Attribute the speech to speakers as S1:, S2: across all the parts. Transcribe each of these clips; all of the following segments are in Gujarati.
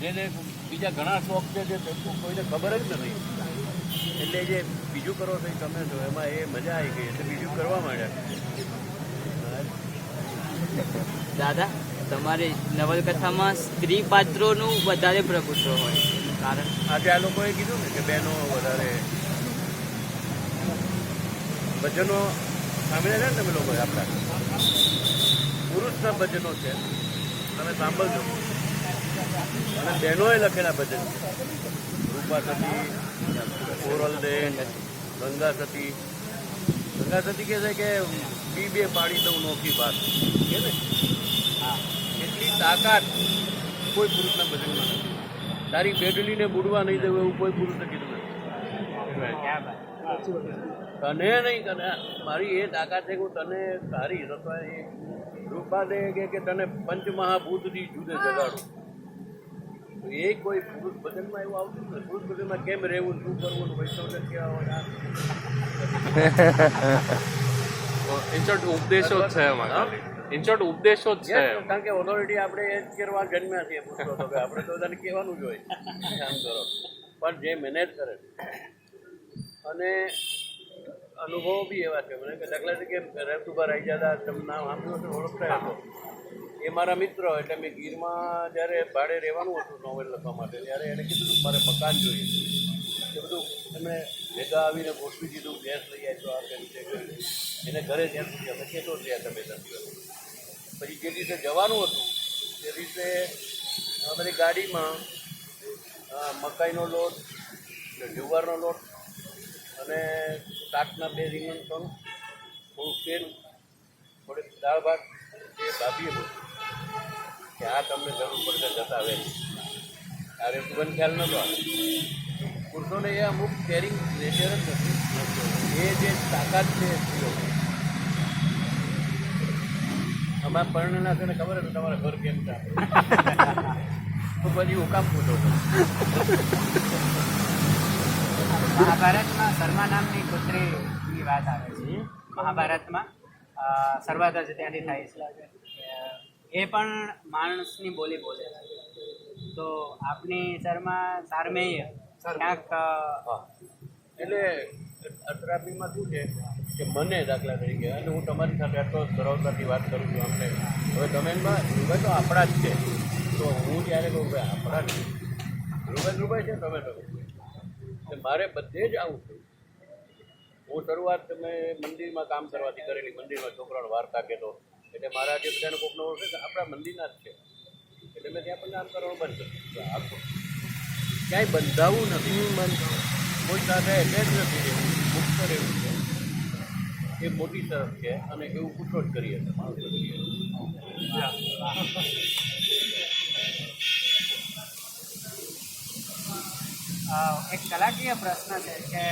S1: જેને બીજા ઘણા શોખ છે જે કોઈને ખબર જ નથી. એટલે જે બીજું કરો છો તમે છો એમાં એ મજા આવી ગઈ એટલે બીજું કરવા માંડ્યા.
S2: દાદા તમારી નવલકથામાં સ્ત્રી પાત્રોનું વધારે પ્રભુત્વ હોય કારણ
S1: આજે આ લોકોએ કીધું ને કે બહેનો વધારે ભજનો સાંભળ્યા છે ને તમે લોકો આપણા? પુરુષના ભજનો છે. તમે સાંભળજો. અને બહેનોએ લખેલા ભજન. રૂપા સતી કોરલ દેન ગંગા સતી ગંગા સતી કહે છે કે બી બે પાડી દઉં નોખી વાત. કે ને? એટલી તાકાત કોઈ પુરુષના ભજનમાં નથી. તારી બેડલીને બુડવા નહીં દેવું એવું કોઈ પુરુષે કીધું નથી. તને નહીં, તને મારી એ તાકાત છે કે હું તને તારી રસોઈ રૂપા દે કે તને પંચમહાભૂતથી જુદે જગાડું. એ કોઈ પુરુષ ભજનમાં એવું આવતું ને નથી. પુરુષ ભજનમાં કેમ રહેવું શું કરવું વૈષ્ણવને કેવા હોય. આ
S3: ઉપદેશો જ છે એમાં. ઇન ઉપદેશો જ છે
S1: કારણ કે ઓથોરિટી આપણે એ જ કરવા જન્મ્યા છીએ તો આપણે તો બધાને કહેવાનું જ હોય. કામ કરો. પણ જે મેનેજ કરે. અને અનુભવો બી એવા છે. મને કે દાખલા તરીકે રેતુભા રાઈજાદા તમે નામ આપ્યું હતું ઓળખતા હતો એ મારા મિત્ર એટલે મેં ગીરમાં જ્યારે ભાડે રહેવાનું હતું નોવેલ લખવા માટે, ત્યારે એને કીધું મારે મકાન જોઈએ. એ બધું એમણે ભેગા આવીને ગોઠવી દીધું, ગેસ લઈ આવ્યો આ કરી કર્યું એને ઘરે ત્યાં સુધી અમે કેતો રહ્યા તમે નથી પછી જે રીતે જવાનું હતું, તે રીતે અમારી ગાડીમાં મકાઈનો લોટ જુવારનો લોટ અને શાકના બે રીંગણ પણ થોડું તેલ, થોડીક દાળ ભાત એ ભાભીએ પૂછ્યું કે આ તમને જરૂર પડશે જતા આવે આ રેતુબન ખ્યાલ નહોતો આવે. પુરુષોને એ અમુક કેરિંગ નેચર જ નથી. એ જે તાકાત છે સ્ત્રીઓ અમારા પરણેલા છે ને ખબર હતું તમારા ઘર કેમ ચાલે તો પછી હું કામ પૂછો.
S4: મહાભારતમાં શર્મા નામની પુત્રીની વાત આવે છે. મહાભારતમાં શરૂઆત જ ત્યાંથી થાય છે. એ પણ માણસની બોલી બોલે. તો આપની શર્મા સારમેય ક્યાંક
S1: એટલે અત્રાપીમાં શું છે કે મને દાખલા તરીકે, અને હું તમારી સાથે આટલો સરળતાથી વાત કરું છું અમને હવે તમે એમાં તો આપણા જ છે. તો હું જ્યારે કહું ભાઈ આપણા જ રૂબે રૂભાઈ છે તમે એટલે મારે બધે જ આવું થયું. હું શરૂઆત તમે મંદિરમાં કામ કરવાથી કરેલી. મંદિરમાં છોકરાનો વાર્તા કહેતો. એટલે મારા જે બધાને કોકનો ઓળખે કે આપણા મંદિરના જ છે. એટલે મેં ત્યાં પણ કામ કરવાનું બંધ કર્યું આખું ક્યાંય બંધાવું નથી. કોઈ સાથે એટલે જ નથી રહેવું. મુક્ત રહેવું છે. એ મોટી તરફ છે અને એવું પૂછો જ કરીએ છીએ માણસો કરીએ
S4: એક કલાકીય પ્રશ્ન છે કે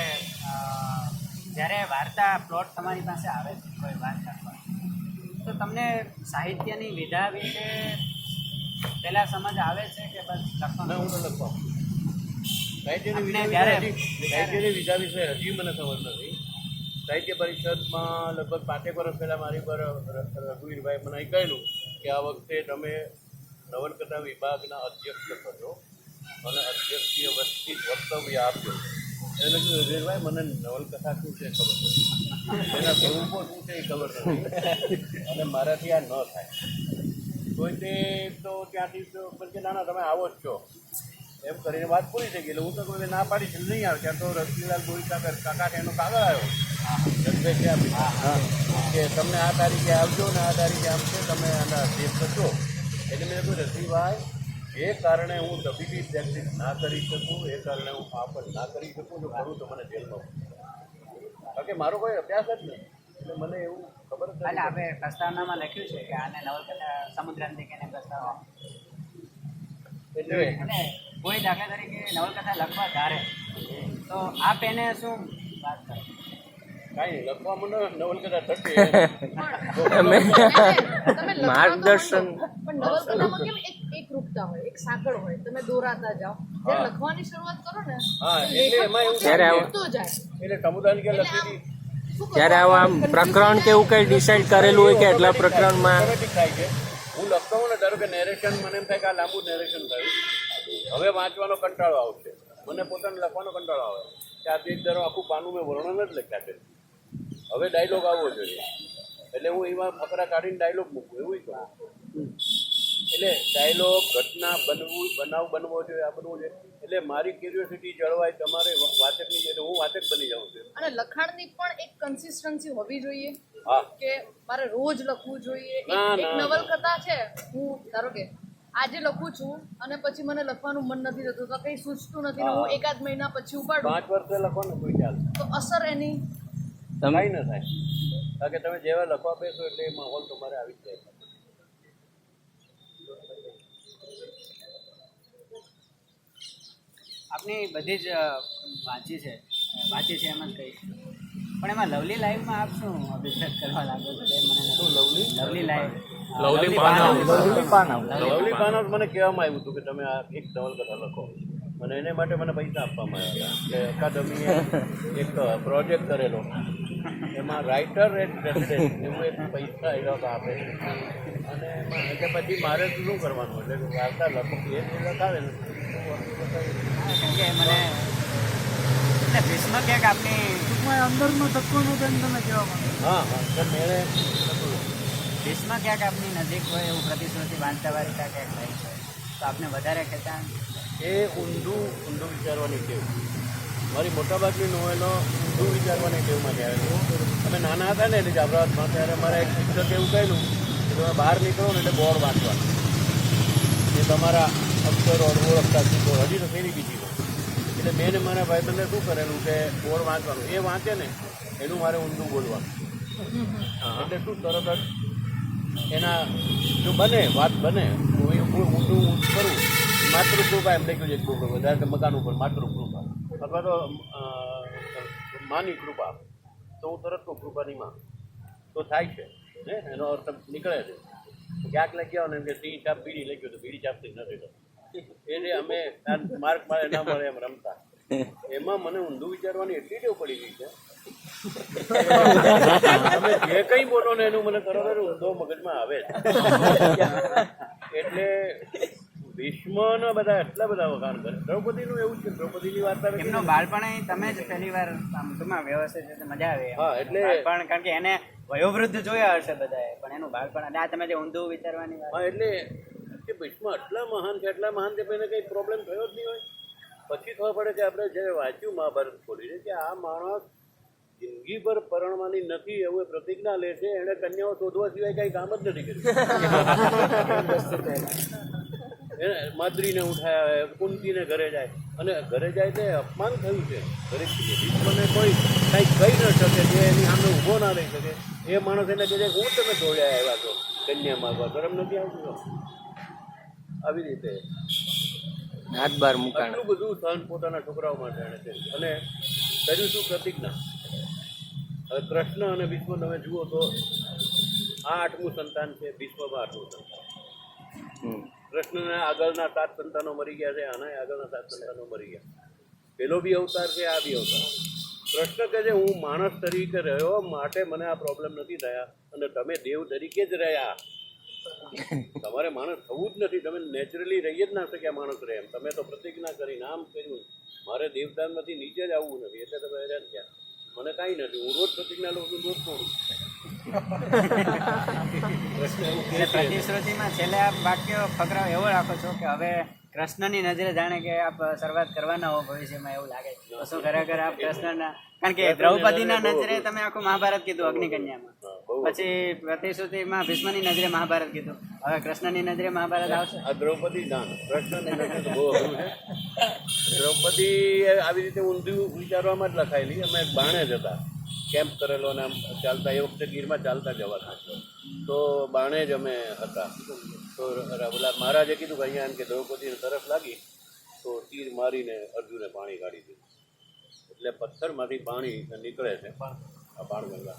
S4: જ્યારે વાર્તા પ્લોટ તમારી પાસે આવે છે કોઈ વાર્તા પર તો તમને સાહિત્યની વિધા વિશે પહેલાં સમજ આવે છે કે બસ લખવાનું?
S1: હું લખવા સાહિત્યની વિધા વિશે હજી મને ખબર નથી. સાહિત્ય પરિષદમાં લગભગ પાંચેક વર્ષ પહેલાં મારી પર રઘુવીરભાઈ મને કહેલું કે આ વખતે તમે નવલકથા વિભાગના અધ્યક્ષ થશો અને અધ્યક્ષીય વસ્તી વક્તવ્ય આપજો એને કીધું રઘુવીરભાઈ મને નવલકથા શું છે ખબર નથી. એના સ્વરૂપો શું છે એ ખબર નથી. અને મારાથી આ ન થાય. તો તે તો ત્યાંથી તો મને કે ના ના તમે આવો જ છો. એમ કરીને વાત પૂરી થઈ ગઈ. એટલે હું તો કોઈ ના પાડીશ એટલે નહીં આવે. ત્યાં તો રશ્મિલાલ ગોહિલ કાકા એનો કાગળ આવ્યો. છે. કે તમને આ તારીખે આવજો ને આ તારીખે આમ છે, તમે આના અધ્યક્ષ થશો એટલે મેં કહ્યું રશ્મિભાઈ એ કારણે હું તબીબી પ્રેક્ટિસ ના કરી શકું એ કારણે હું આ પર ના કરી શકું જો કરું તો મને જેલમાં. કારણ કે મારો કોઈ અભ્યાસ જ નહીં. એટલે મને એવું ખબર જ
S4: એટલે આપણે પ્રસ્તાવનામાં લખ્યું છે કે આને નવલકથા સમુદ્રાંતિકેને પ્રસ્તાવ
S1: એટલે
S4: અને કોઈ દાખલા તરીકે નવલકથા લખવા ધારે તો આપ એને શું વાત કરો?
S2: માર્ગદર્શન.
S5: તો માંડો, પણ નવલકથામાં કેમ એક એક રૂપતા હોય એક સાંકળ હોય? તમે દોરાતા જાઓ. જ્યારે
S1: હા.
S5: લખવાની શરૂઆત કરો ને
S1: હા,
S5: તો
S1: એટલે
S5: લેખક
S1: એમાં એવું
S5: પોતે
S2: ત્યારે આવું- પ્રકરણ કે એવું કંઈ ડિસાઈડ કરેલું હોય કે એટલા પ્રકરણમાં?
S1: Automatic થાય છે હું લખતો હું ને ધારો કે નેરેશન મને એમ થાય કે આ લાંબુ નેરેશન થયું. હવે વાંચવાનો કંટાળો આવશે. મને પોતાને લખવાનો કંટાળો આવે. કે આ એક ધારો આખું પાનું મેં વર્ણન જ લખ્યા છે. હવે ડાયલોગ આવવો જોઈએ. એટલે હું એમાં ફકરા કાઢીને ડાયલોગ મૂકું એવું કહું. એટલે ડાયલોગ ઘટના બનવું બનાવ બનવો જોઈએ આ બનવું જોઈએ એટલે મારી ક્યુરિયોસિટી જળવાય તમારે વાચકની એટલે હું વાચક બની જાઉં છું.
S5: અને લખાણની પણ એક કન્સિસ્ટન્સી હોવી જોઈએ. કે મારે રોજ લખવું જોઈએ. એક એક નવલકથા છે. હું ધારો કે આજે લખું છું અને પછી મને લખવાનું મન નથી થતું. તો કંઈ સૂચતું નથી હું. એકાદ મહિના પછી ઉપાડું.
S1: પાંચ વર્ષે લખો ને કોઈ ચાલે
S5: તો અસર એની?
S1: કાંઈ ન થાય. કારણ કે તમે જેવા લખવા બેસો એટલે એ માહોલ તમારે આવી જાય.
S4: આપની બધી જ વાંચી છે. વાંચી છે એમ જ કહી પણ એમાં લવલી લાઈફમાં આપ શું અભિષેક કરવા લાગો છો? મને શું લવલી? લવલી લાઈફ
S3: લવલી પાનાવ.
S1: લવલી પાનસ મને કહેવામાં આવ્યું હતું કે તમે આ એક નવલકથા લખો. અને એને માટે મને પૈસા આપવામાં આવ્યા કે અકાદમીએ એક પ્રોજેક્ટ કરેલો. એમાં રાઇટર એટ રેસિડેન્ટ એવું એક પૈસા એ લોકો આપે અને એમાં એટલે પછી મારે શું કરવાનું? એટલે કે વાર્તા લખો. એ જે લખાવે ને.
S4: કેમ કે મને એટલે ભીષ્મ ક્યાંક આપની
S1: હા હા તો મેળે
S4: ભીષ્મ ક્યાંક આપની નજીક હોય એવું પ્રતિશ્રુતિ વાંચતાવારિતા ક્યાંક લાઈક હોય? તો આપને વધારે કહેતા?
S1: એ ઊંધું ઊંધું વિચારવાની ટેવ. મારી મોટાભાગની નોવેલો ઊંધું વિચારવાની ટેવમાંથી આવેલું અમે નાના હતા ને એટલે જાફરાબાદમાં ત્યારે મારા એક શિક્ષકે એવું કહેલું કે તમે બહાર નીકળો ને એટલે બોર્ડ વાંચવાનું. એ તમારા અક્ષરો ઓળખતા શીખો હજી તો ફેરી બીજી એટલે મેં ને મારા ભાઈબંધે શું કરેલું કે બોર્ડ વાંચવાનું. એ વાંચે ને એનું મારે ઊંધું બોલવાનું. એટલે શું તરત જ એના જો બને વાત બને હું એ હું ઊંધું ઊંધું કરું. માતૃકૃપા એમ લખ્યું છે એક બોર્ડ વધારે મકાન ઉપર માતૃકૃપા. અથવા તો માની કૃપા તો હું તરત કહું કૃપાની માં તો થાય છે ને એનો અર્થ નીકળે છે. ક્યાંક લઈ ને એમ કે સિંહ ચાપ બીડી લખ્યું તો બીડી ચાપતી નથી એટલે અમે માર્ક મળે ના મળે એમ રમતા. એમાં મને ઊંધું વિચારવાની એટલી ટેવ પડી ગઈ છે. તમે જે કંઈ બોલો ને એનું મને જ ઊંધો મગજમાં આવે. એટલે ભીષ્મના બધા એટલા બધા વખાણ કરે. દ્રૌપદીનું એવું છે દ્રૌપદીની વાર્તા
S4: એમનું બાળપણ તમે જ પહેલી વાર ટૂંકમાં વ્યવસ્થિત રીતે મજા આવે
S1: હા, એટલે-
S4: પણ કારણ કે એને વયોવૃદ્ધ જોયા હશે બધાએ પણ એનું બાળપણ અને આ તમે જે ઊંધું વિચારવાની વાત
S1: હા એટલે કે ભીષ્મ એટલા મહાન છે એટલા મહાન છે પણ એને કંઈ પ્રોબ્લેમ થયો જ નહીં હોય. પછી ખબર પડે કે આપણે જ્યારે વાંચ્યું મહાભારત ખોલીને કે આ માણસ જિંદગી પર પરણવાની નથી એવું પ્રતિજ્ઞા લે છે એને કન્યાઓ શોધવા સિવાય કઈ કામ જ નથી કર્યું. માદ્રીને ઉઠાયા કુંતીને ઘરે જાય. અને ઘરે જાય તે અપમાન થયું છે. દરેક ભીષ્મને કોઈ કંઈ કહી ન શકે જે એની સામે ઊભો ના રહી શકે. એ માણસ એને કહે હું તમે જોડ્યા આવ્યા છો કન્યા માગવા. ગરમ નથી આવતું આવી રીતે.
S2: હાથ બાર મુકાણ.
S1: આટલું બધું સહન પોતાના છોકરાઓ માટે એણે કર્યું. અને કર્યું શું? પ્રતિજ્ઞા. હવે કૃષ્ણ અને ભીષ્મ તમે જુઓ તો આ આઠમું સંતાન છે ભીષ્મમાં આઠમું સંતાન. કૃષ્ણના આગળના સાત સંતાનો મરી ગયા છે આના આગળના સાત સંતાનો મરી ગયા. પેલો બી અવતાર છે, આ બી અવતાર. કૃષ્ણ કહે છે, હું માણસ તરીકે રહ્યો, માટે મને આ પ્રોબ્લેમ નથી થયા. અને તમે દેવ તરીકે જ રહ્યા. તમારે માણસ થવું જ નથી, તમે નેચરલી રહી જ ના શક્યા માણસ રહે એમ. તમે તો પ્રતિજ્ઞા કરી, નામ કર્યું. મારે દેવતામાંથી નીચે જ આવવું નથી, એટલે તમે હેરાન થયા. મને કાંઈ નથી, હું રોજ પ્રતિજ્ઞા લઉં છું, રોજ તોડું
S4: પ્રતિશ્રુતિમાં છેલ્લે આપ વાક્ય ફકરાઓ એવો રાખો છો કે હવે કૃષ્ણની નજરે જાણે કે આપ શરૂઆત કરવાના હો ભવિષ્યમાં એવું લાગે. છે શું ખરેખર આપ કૃષ્ણના કારણ કે દ્રૌપદીના નજરે તમે આખું મહાભારત કીધું અગ્નિકન્યામાં. પછી પ્રતિશ્રુતિમાં ભીષ્મની નજરે મહાભારત કીધું. હવે કૃષ્ણની નજરે મહાભારત આવશે?
S1: દ્રૌપદી દ્રૌપદી આવી રીતે ઊંધું વિચારવામાં જ લખાયેલી. અમે બાણે જ હતા. કેમ્પ કરેલો ને આમ ચાલતા, એ વખતે ગીરમાં ચાલતા જવાતા તો બાણે જ અમે હતા. તો પેલા મહારાજે કીધું કે અહીંયા એમ કે દ્રૌપદીને તરફ લાગી, તો તીર મારીને અર્જુને પાણી કાઢી દીધું. એટલે પથ્થરમાંથી પાણી નીકળે છે આ બાણગંગા.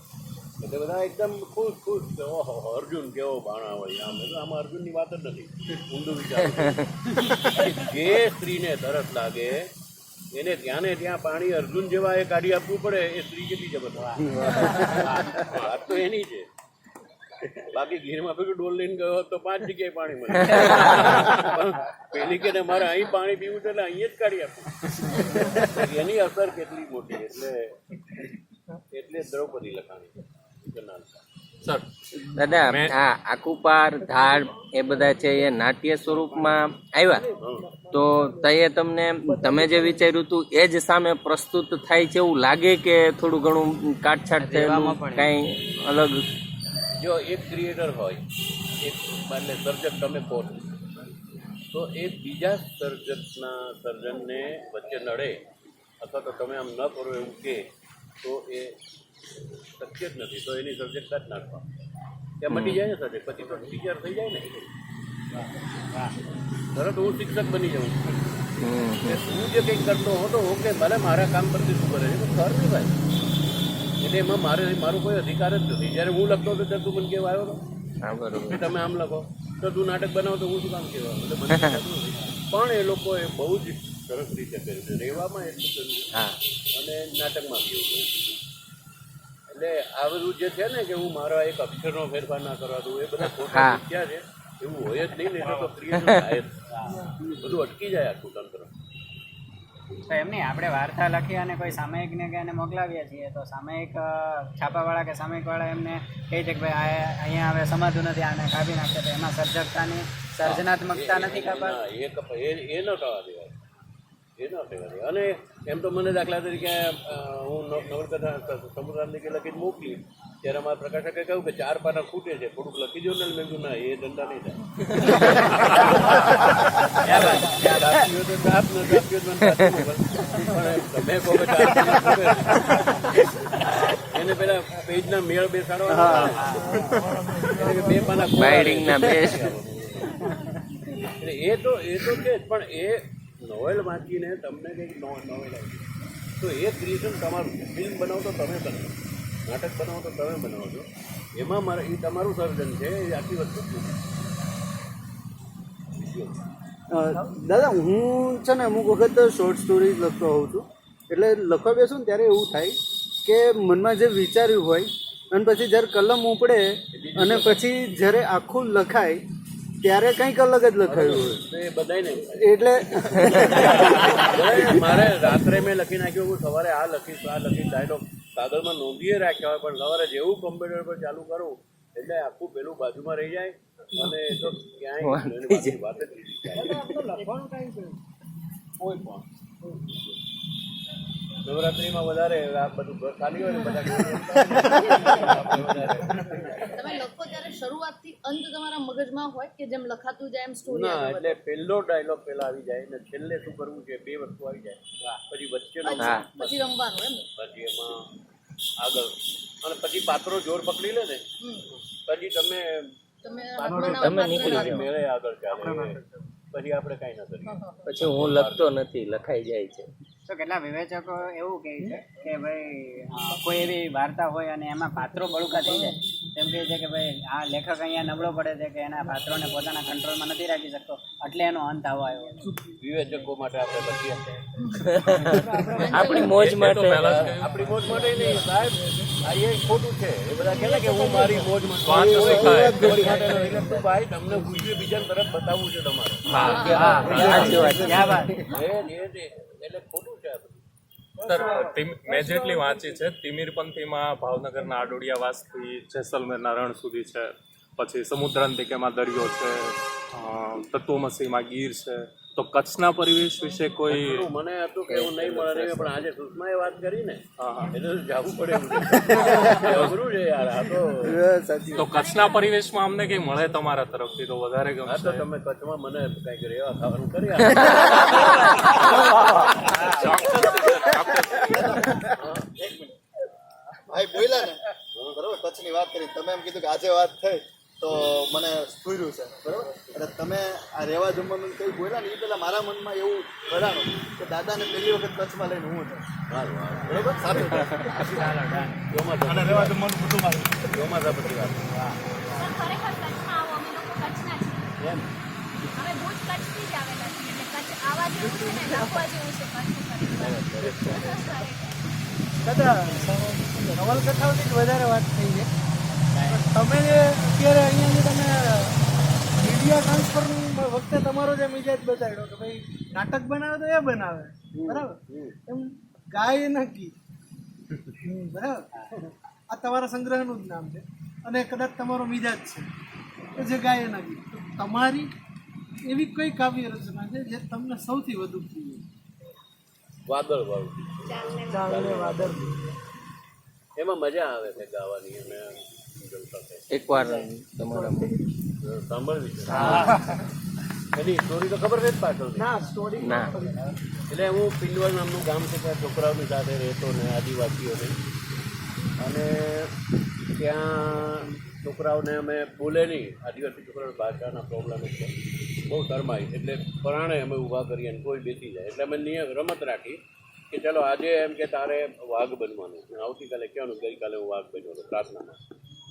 S1: એટલે બધા એકદમ ખુશ ખુશ કે ઓહો, અર્જુન કેવો બાણા હોય. આમ એટલે આમાં અર્જુનની વાત જ નથી. ઊંડું વિચાર જે સ્ત્રીને તરસ લાગે એને ત્યાં ને ત્યાં પાણી અર્જુન જેવા એ કાઢી આપવું પડે, એ સ્ત્રી કેટલી જબરદસ્ત. વાત તો એની છે. બાકી ગીરમાં પેલું ડોલ લઈને ગયો તો પાંચ જગ્યાએ પાણી મળે. પેલી કે મારે અહીં પાણી પીવું છે એટલે અહીં જ કાઢી આપું. એની અસર કેટલી મોટી, એટલે એટલે દ્રૌપદી લખાણી જનાલ
S3: સર.
S2: દાદા આ આકુપાર ધાડ એ બધા છે એ નાટ્ય સ્વરૂપમાં આવ્યા. તો તઈએ તમને તમે જે વિચાર્યું હતું એ જ સામે પ્રસ્તુત થાય છે એવું લાગે કે થોડું ઘણું કાટછાટ થયેલું કાંઈ અલગ?
S1: જો એક ક્રિએટર હોય એક એટલે સર્જક તમે કહો તો એ બીજા સર્જકના સર્જનને વચ્ચે નડે અથવા તો તમે આમ ન કરો એવું કે તો એ શક્ય જ નથી તો એની સર્જકતા જ નાખવા. ત્યાં મટી જાય ને સબ્જેક્ટ પછી તો ટીચર થઈ જાય ને. તરત હું શિક્ષક બની જાઉં. હું જે કંઈક કરતો હતો ઓકે ભલે મારા કામ પરથી શું કરે છે પણ કર ને ભાઈ. એટલે એમાં મારે મારો કોઈ અધિકાર જ નથી. જ્યારે હું લખતો હતો ત્યારે તું મને કેવા આવ્યો હતો. કે તમે આમ લખો. તો તું નાટક બનાવો તો હું શું કામ કહેવા એટલે મને. પણ એ લોકોએ બહુ જ સરસ રીતે કર્યું છે. રહેવામાં એટલું કર્યું
S2: હા.
S1: અને નાટકમાં બી એવું એટલે આ બધું જે છે ને કે હું મારા એક અક્ષરનો ફેરફાર ના કરવા દઉં એ બધા ખોટા વિચાર છે. એવું હોય જ નહીં ને એટલે તો ક્રિએશન બધું અટકી જાય આખું તંત્ર.
S4: તો એમ નહીં આપણે વાર્તા લખી અને કોઈ સામયિકને કે એને મોકલાવીએ છીએ તો સામયિક છાપાવાળા કે સામયિકવાળા એમને કહે છે કે ભાઈ આ અહીંયા હવે સમાતું નથી આને કાપી નાખશે તો એમાં સર્જકતાની સર્જનાત્મકતા નથી કાપા
S1: એ એ ન થવા દેવાય. એ ન થવા અને એમ તો મને દાખલા તરીકે હું નવલકથા નવલકથા સમુદ્રાંતિકે લખીને મોકલી ત્યારે અમારા પ્રકાશકે કહ્યું કે ચાર પાના ખૂટે છે થોડુંક લખી દો ને મેં ના એ ધંધા નહીં થાય. ન ન. એને પેલા પેજના મેળ બેસાડવા બે પાના એ તો એ તો છે પણ એ નોવેલ વાંચીને તમને કંઈક નોવેલ આવી તો એ ક્રિએશન તમારું ફિલ્મ બનાવો તો તમે બનાવો. નાટક બનાવો તો તમે બનાવો છો. એમાં મારે એ તમારું સર્જન છે એ આખી વસ્તુ
S6: દાદા હું છે ને અમુક વખત શોર્ટ સ્ટોરીઝ લખતો હોઉં છું. એટલે લખવા બેસું ને ત્યારે એવું થાય કે મનમાં જે વિચાર્યું હોય અને પછી જ્યારે કલમ ઉપડે અને પછી જ્યારે આખું લખાય ત્યારે કંઈક અલગ જ લખાયું હોય.
S1: તો એમ
S6: એટલે
S1: મારે રાત્રે મેં લખી નાખ્યું હું સવારે આ લખીશ આ લખીશ ડાયલોગ કાગળમાં નોંધીએ રાખ્યા હોય પણ સવારે જેવું કમ્પ્યુટર પર ચાલુ કરું એટલે આખું પેલું બાજુમાં રહી જાય અને એ તો ક્યાંય એની વાત જ નહીં થાય. કોઈ પણ. નવરાત્રીમાં વધારે આ બધું ઘર ખાલી હોય ને બધા.
S5: તમે લખો ત્યારે શરૂઆતથી અંત તમારા મગજમાં હોય કે જેમ લખાતું જાય એમ સ્ટોરી
S1: ના એટલે પહેલો ડાયલોગ પહેલા આવી જાય અને છેલ્લે શું કરવું છે બે વસ્તુ આવી જાય. પછી વચ્ચેનો
S5: પછી રમવાનું એમ
S1: પછી એમાં આગળ. અને પછી પાત્રો જોર પકડી લે ને. પછી તમે
S5: તમે
S2: તમે નીકળી
S1: મેળે આગળ ચાલે. પછી આપણે કાંઈ ન કરીએ.
S2: પછી હું લખતો નથી લખાઈ જાય છે.
S4: તો કેટલા વિવેચકો એવું કહે છે કે ભાઈ કોઈ એવી વાર્તા હોય અને એમાં પાત્રો બળુકા થઈ જાય તેમ કહે છે કે ભાઈ આ લેખક અહીંયા નબળો પડે છે કે એના પાત્રોને પોતાના કંટ્રોલમાં નથી રાખી શકતો એટલે એનો અંત આવો આવ્યો.
S1: વિવેચકો માટે આપણે લખીએ
S2: આપણી મોજ માટે.
S1: આપણી મોજ માટે નહીં સાહેબ આ એ ખોટું છે. એ બધા કહે કે હું મારી મોજ માટે
S3: સ્વાર્થ શીખાય.
S1: મોજ માટે નથી લખતું ભાઈ તમને બીજા તરફ બતાવવું છે તમારે.
S2: વાત
S1: એટલે ખોટું છે આ બધું.
S3: સર મેં જેટલી વાંચી છે, તિમિરપંથીમાં ભાવનગરના આડોડિયાવાસથી જેસલમેરના રણ સુધી છે. પછી સમુદ્રાંતિકેમાં દરિયો છે તત્વમસીમાં ગીર છે. તો કચ્છના પરિવેશ વિશે કોઈ
S1: મને હતું કે એવું નહીં મળે નહીં પણ આજે સુષ્માએ વાત કરી ને
S3: હા, હા.
S1: એટલે જવું પડે. અઘરું છે યાર આ તો.
S3: તો કચ્છના પરિવેશમાં અમને કંઈ મળે તમારા તરફથી તો વધારે
S1: ગમે તો તમે કચ્છમાં મને કંઈક રેવા ખાવાનું કરી
S7: ભાઈ બોલ્યા ને. બરોબર કચ્છની વાત કરી. તમે એમ કીધું કે આજે વાત થઈ. તો મને સ્પૂર્યું છે બરોબર? એટલે તમે આ રહેવા જમવાનું કઈ બોલ્યા ને એ પહેલાં મારા મનમાં એવું ભરાણું કે દાદાને પહેલી વખત કચ્છમાં લઈને હું બરોબર? સારું.
S1: અને રહેવા જમવાનું બધું મારું. ચોમાસા પછી વાત એમ
S8: અમે ભુજ કચ્છથી જ આવેલા છીએ એટલે કચ્છ આવા જેવું છે ને લખવા જેવું છે કચ્છ.
S6: દાદા નવલકથાઓની જ વધારે વાત થઈ છે.
S9: તમે જે અત્યારે અહીંયા જે તમે મીડિયા ટ્રાન્સફરની વખતે તમારો જે મિજાજ બતાવ્યો કે ભાઈ નાટક બનાવે તો એ બનાવે. બરાબર? એમ ગાય નક્કી. બરાબર? આ તમારા સંગ્રહનું જ નામ છે. અને કદાચ તમારો મિજાજ છે કે જે ગાય નક્કી. તમારી એવી કઈ કાવ્ય રચના છે જે તમને સૌથી વધુ પ્રિય
S1: વાદળ વાળું
S9: ચાલે વાદળ.
S1: એમાં મજા આવે છે ગાવાની. અને
S2: એકવાર તમારા
S1: સાંભળવી છે. એની સ્ટોરી તો ખબર છે પાછળ
S9: ના સ્ટોરી
S2: ના.
S1: એટલે હું પિંડવર નામનું ગામ છે ત્યાં છોકરાઓની સાથે રહેતો ને આદિવાસીઓને. અને ત્યાં છોકરાઓને અમે બોલે નહીં. આદિવાસી છોકરાઓ ભાષાના પ્રોબ્લેમ છે. બહુ શરમાય એટલે પરાણે અમે ઊભા કરીએ ને કોઈ બેસી જાય. એટલે અમે નિયમ રમત રાખી કે ચાલો આજે એમ કે તારે વાઘ બનવાનું અને આવતીકાલે કહેવાનું ગઈકાલે હું વાઘ બન્યો હતો પ્રાર્થનામાં.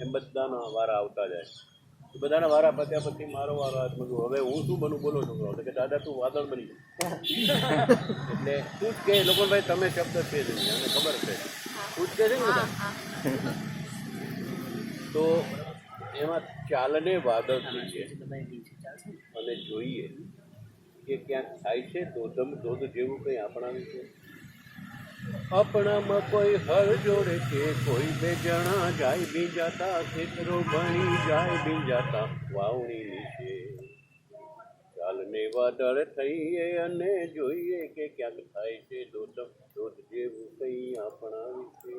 S1: એમ બધાના વારા આવતા જાય બધાના વારા પત્યા પછી મારો વારો હાથ મેં હવે હું શું બનું બોલો છોકરો કે દાદા તું વાદળ બની જાય એટલે તું જ કે લોકો ભાઈ તમે શબ્દ છે જ નહીં, ખબર છે. તું જ કે છે ને બધા? તો એમાં ચાલને વાદળ છે. અને જોઈએ કે ક્યાંક થાય છે ધોધમ ધોધ જેવું કંઈ આપણા વિશે આપણામાં કોઈ હર જોડે છે કોઈ બે જણા જાય, બીજાતા ખેતરો ભણી જાય, બીજાતા વાવણી નીચે ચાલને વાદળ થઈએ અને જોઈએ કે ક્યાંક થાય છે ધોધમ દોધ જેવું કંઈ આપણા વિશે.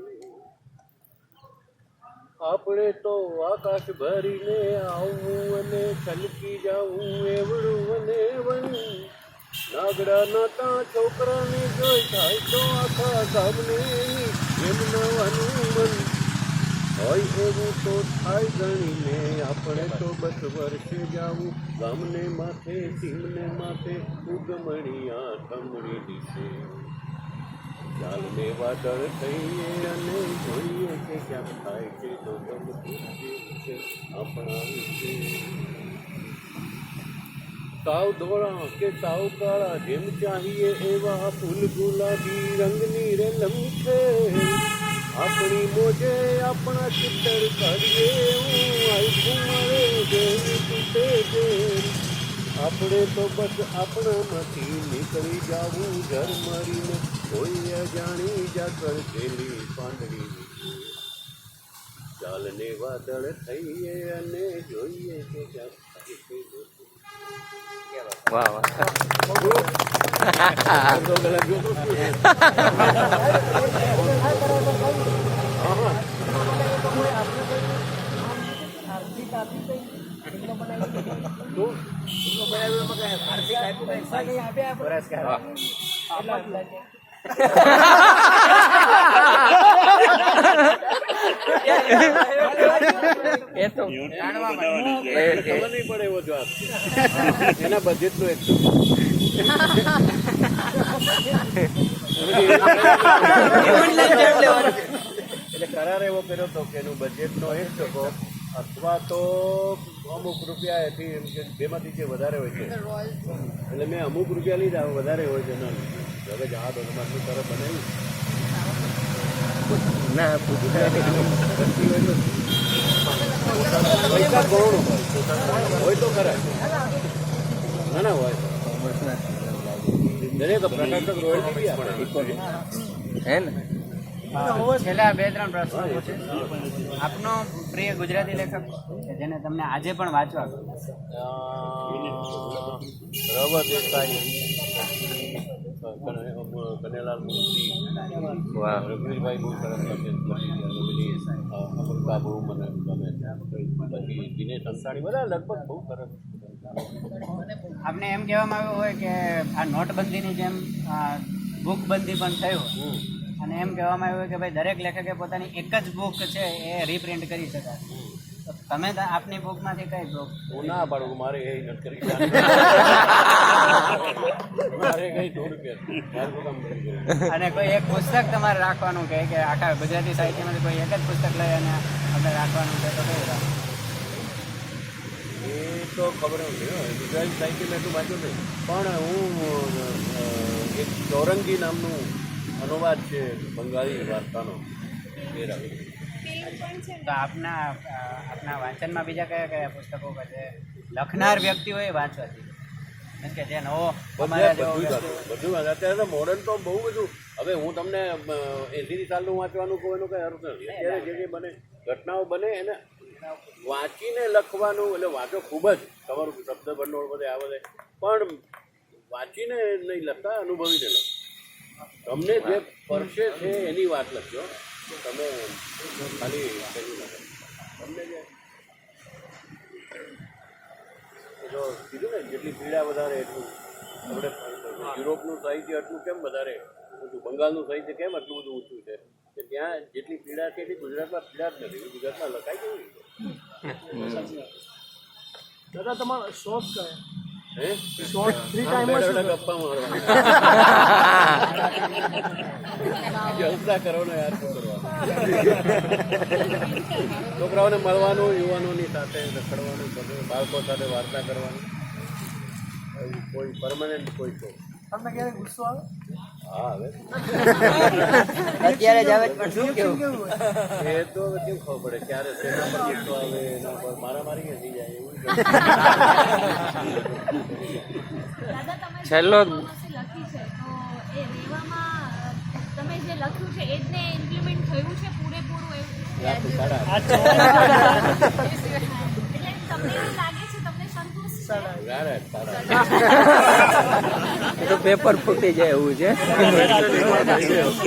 S1: આપણે તો આકાશ ભરીને આવવું અને છલકી જવું, એવડું અને વન નાગડા નાતા જોઈ થાય તો આખા ગામને એમ નવાનું મન. હોય એવું આપણે તો બસ વર્ષે જાવું. ગામને માથે, ટીમને માથે, ઉગમણિયા થમણી દિશે. ચાલને વાદળ થઈએ અને જોઈએ કે ક્યાંક થાય છે તો આપણા વિશે. સાવ ધોળા કે સાવ કાળા, જેમ ચાહીએ એવા ફૂલ ગુલાબી રંગની રે લમકે આપણી મોજે આપણા ચિત્તર કાઢીએ હું, આઈ મારે જેમ તૂટે જેમ. આપણે તો બસ આપણામાંથી નીકળી જાવું ઘર મારીને કોઈ અજાણી જાકર પેલી પાંદડી ચાલને વાદળ થઈએ અને જોઈએ કે દોસ્તો.
S2: વાહ વાહ. એ તો એ- એ-
S1: ખબર નહીં પડે એવો જવાબ. છે. એના બજેટનું એક. એટલે કરાર એવો કર્યો હતો કે એનું બજેટનો એક ટકો અથવા તો અમુક રૂપિયા એથી એમ કે જેમાંથી જે વધારે હોય છે. એટલે મેં અમુક રૂપિયા લીધા વધારે હોય છે ના હવે જવા દો તમારે શું તરફ બનાવ્યું.
S2: ના
S1: પૈસા ગૌણ હોય તો ખરા ના ના હોય દરેક પ્રકાશક રોયલ્ટી
S2: હે ને?
S4: છેલ્લા બે ત્રણ પ્રશ્નો આપનો પ્રિય ગુજરાતી લેખક? જેને તમને આજે પણ વાંચવા?
S1: દેસાઈ કનેલાલ રઘુવીરભાઈ બહુ સરસ અમૃતા બહુ મને ગમે. પછી દિનેશ અંસાણી બધા લગભગ બહુ સરસ
S4: આપને એમ કહેવામાં આવ્યું હોય કે આ નોટબંધીની જેમ બુક બંધી પણ થયું અને એમ કહેવામાં આવ્યું કે ભાઈ દરેક લેખકે પોતાની એક જ બુક છે એ રીપ્રિન્ટ કરી શકાય. તમે આપની આપની બુકમાંથી કઈ બુક
S1: હું ના પાડું મારે એ નટ કરી મારે કઈ સો કે
S4: અને કોઈ એક પુસ્તક તમારે રાખવાનું કે કે આખા ગુજરાતી સાહિત્યમાંથી કોઈ એક જ પુસ્તક લઈ અને આપણે રાખવાનું છે તો કઈ રાખવું
S1: એ તો ખબર નથી. ગુજરાતી સાહિત્ય મેં તો વાંચ્યું નહીં પણ હું એક ચૌરંગી નામનું અનુવાદ છે બંગાળી વાર્તાનો એ રાખું
S4: તો આપના આપના વાંચનમાં બીજા કયા કયા પુસ્તકો છે? લખનાર લખનાર હોય વાંચવાથી. મીન્સ કે જે નવો
S1: બધું
S4: વ્યક્તિ
S1: બધું. અત્યારે તો મોડર્ન તો બહુ બધું. હવે હું તમને એસી સાલનું વાંચવાનું કહું એનો કઈ અર્થ નથી. અત્યારે જે જે બને ઘટનાઓ બને એને વાંચીને લખવાનું એટલે વાંચો ખૂબ જ. તમારું શબ્દ ભંડોળ બધે આવે છે પણ વાંચીને નહીં લખતા અનુભવીને લખો. તમને જે પરસે છે એની વાત લખજો. તમે ખાલી તમને જે કીધું ને જેટલી પીડા વધારે એટલું આપણે યુરોપનું સાહિત્ય એટલું કેમ વધારે ઊંચું બંગાળનું સાહિત્ય કેમ આટલું બધું ઊંચું છે કે ત્યાં જેટલી પીડા છે એટલી ગુજરાતમાં પીડા જ નથી ગુજરાતમાં લખાઈ કેવી રીતે
S9: દાદા તમારો શોખ કયો?
S1: જલસા કરો? ને યાર છોકરાઓને મળવાનું યુવાનોની સાથે રખડવાનું બધું બાળકો સાથે વાર્તા કરવાની. કોઈ પરમાનન્ટ કોઈ શોખ
S9: તમને ક્યારે ગુસ્સો આવે?
S1: હા હવે
S4: અત્યારે જ આવે પણ શું
S9: કેવું? કેવું
S1: એ તો કેમ ખબર પડે ક્યારે શેના પર ગુસ્સો આવે એના પર મારામારી કે થઈ જાય એવું
S2: છેલ્લો-
S8: લખી છે તો એ રેવામાં અ, તમે જે લખ્યું છે એ જ ને ઇમ્પ્લિમેન્ટ થયું છે પૂરેપૂરું એટલે તમને એવું લાગે છે તમને સંતોષ
S2: તો પેપર ફૂટી જાય એવું છે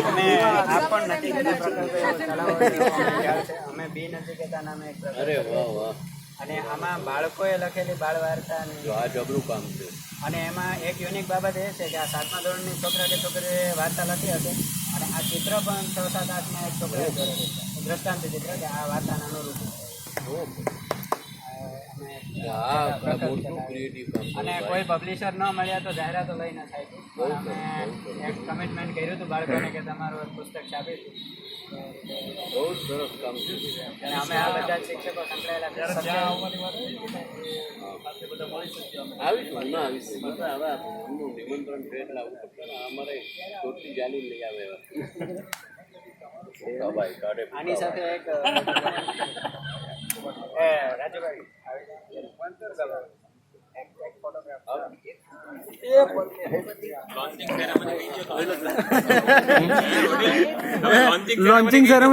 S4: અમે આ પણ નથી અમે નામે
S1: અરે વાહ વાહ.
S4: અને આમાં બાળકોએ લખેલી બાળ વાર્તા
S1: જો આ જબરું કામ છે.
S4: અને એમાં એક યુનિક બાબત એ છે કે આ સાતમા ધોરણની છોકરા કે છોકરીએ વાર્તા લખી અને આ ચિત્ર પણ છ સાત આઠના એક છોકરા દોરેલું છે. દ્રષ્ટાંત ચિત્ર કે આ વાર્તાના અનુરૂપ અને કોઈ પબ્લિશર ન મળ્યા તો જાહેરાતો લઈ ન થાય અમે એક કમિટમેન્ટ કર્યું હતું બાળકોને કે તમારું પુસ્તક છાપીશું.
S1: બહુ જ સરસ કામ છે.
S4: અને અમે આ બધા શિક્ષકો સંકળાયેલા છે.
S1: આવીશું ના આવીશું હવે એમનું નિમંત્રણ છે એટલે આવું પડશે અમારે ચોટલી જાલી લઈ આવે
S4: આની સાથે એક રાજુભાઈ. એક એક ફોટોગ્રાફ
S9: લોન્ચિંગ સેરેમની